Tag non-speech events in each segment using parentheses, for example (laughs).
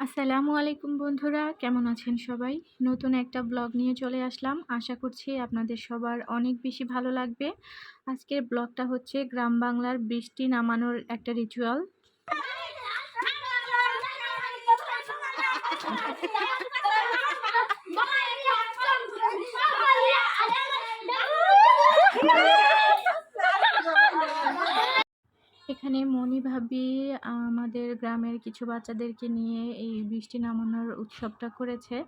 আসসালামু আলাইকুম বন্ধুরা, কেমন আছেন সবাই? নতুন একটা ব্লগ নিয়ে চলে আসলাম। আশা করছি আপনাদের সবার অনেক বেশি ভালো লাগবে। আজকের ব্লগটা হচ্ছে গ্রাম বাংলার বৃষ্টি নামানোর একটা রিচুয়াল (laughs) এখানে মনি ভাবি আমাদের গ্রামের কিছু বাচ্চাদেরকে নিয়ে এই বৃষ্টি নামানোর উৎসবটা করেছে।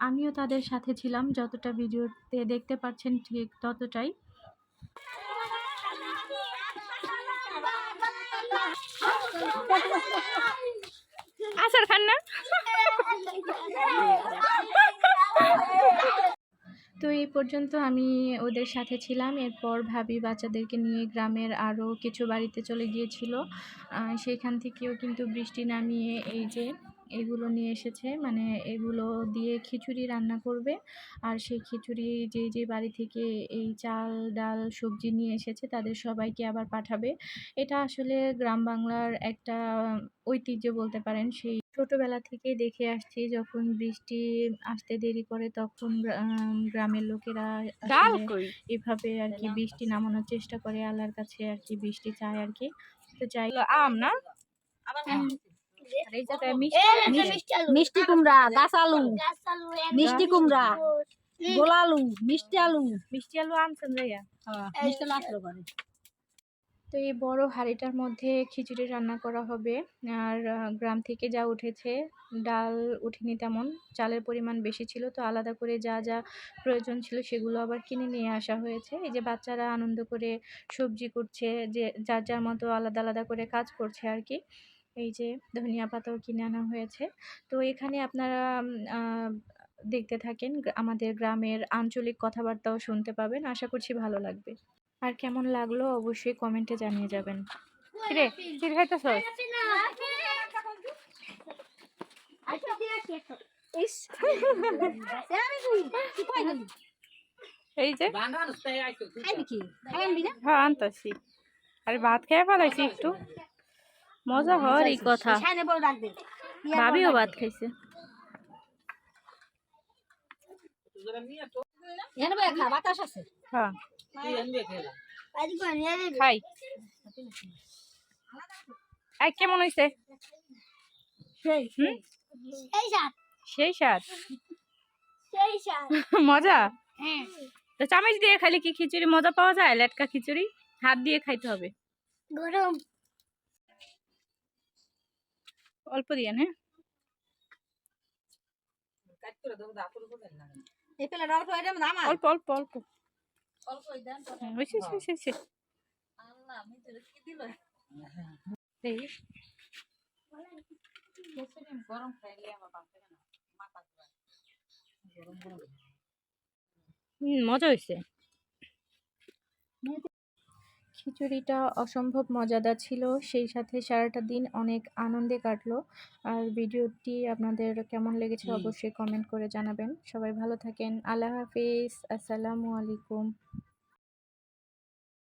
আমিও তাদের সাথে ছিলাম যতটা ভিডিওতে দেখতে পাচ্ছেন ঠিক ততটাই। আসার খান না? (laughs) (laughs) এই পর্যন্ত আমি ওদের সাথে ছিলাম। এরপর ভাবি বাচ্চাদেরকে নিয়ে গ্রামের আরও কিছু বাড়িতে চলে গিয়েছিল। সেখান থেকেও কিন্তু বৃষ্টি নামিয়ে এই যে এগুলো নিয়ে এসেছে। মানে এগুলো দিয়ে খিচুড়ি রান্না করবে। আর সেই খিচুড়ি যে যে বাড়ি থেকে এই চাল ডাল সবজি নিয়ে এসেছে তাদের সবাইকে আবার পাঠাবে। এটা আসলে গ্রাম বাংলার একটা ঐতিহ্য বলতে পারেন। সেই ছোটবেলা থেকে দেখে আসছি যখন বৃষ্টি আসতে দেরি করে তখন গ্রামের লোকেরা ডাল এভাবে আর কি বৃষ্টি নামানোর চেষ্টা করে। আল্লাহর কাছে আর কি বৃষ্টি চায় আর কি। তো যাই এগুলো আম না? আর এই জায়গায় মিষ্টি মিষ্টি কুমড়া গাছ আলু মিষ্টি কুমড়া গোল আলু মিষ্টি আলু। মিষ্টি আলু আনছেন যাইয়া মিষ্টি আলু আসলো করে তো এই বড় হাঁড়িটার মধ্যে খিচুড়ি রান্না করা হবে। আর গ্রাম থেকে যা উঠেছে ডাল উঠেনি তেমন। চালের পরিমাণ বেশি ছিল তো আলাদা করে যা যা প্রয়োজন ছিল সেগুলো আবার কিনে নিয়ে আসা হয়েছে। এই যে বাচ্চারা আনন্দ করে সবজি করছে যে যার যার মতো আলাদা আলাদা করে কাজ করছে আর কি। এই যে ধনিয়া পাতাও কিনে আনা হয়েছে। তো এখানে আপনারা দেখতে থাকেন আমাদের গ্রামের আঞ্চলিক কথাবার্তাও শুনতে পাবেন। আশা করছি ভালো লাগবে। আর কেমন লাগল অবশ্যই কমেন্টে জানিয়ে যাবেন। কিরে কি খাইতেছ এই যে। হ্যাঁ আনতাছি। আরে ভাত খেয়ে ফেলাইছি একটু। মজা হওয়ার এই কথা ভাবিও ভাত খাইছে। বাতাস আছে। হ্যাঁ খাই। কেমন হইছে? সেই স্বাদ। (laughs) মজা? তো চামচ দিয়ে খাইলে কি খিচুড়ি মজা পাওয়া যায়? লেটকা খিচুড়ি? হাত দিয়ে খাইতে হবে। গরম। অল্প দিয়ে হ্যাঁ? এই পেলে অল্প অল্প অল্প হ্যাঁ, হইছে হইছে হইছে এই, হুম, মজা হইছে খিচুড়িটা অসম্ভব মজাদার ছিল। সেই সাথে সারাটা দিন অনেক আনন্দে কাটলো। আর ভিডিওটি আপনাদের কেমন লেগেছে অবশ্যই কমেন্ট করে জানাবেন। সবাই ভালো থাকেন। আল্লাহ হাফিজ। আসসালামু আলাইকুম।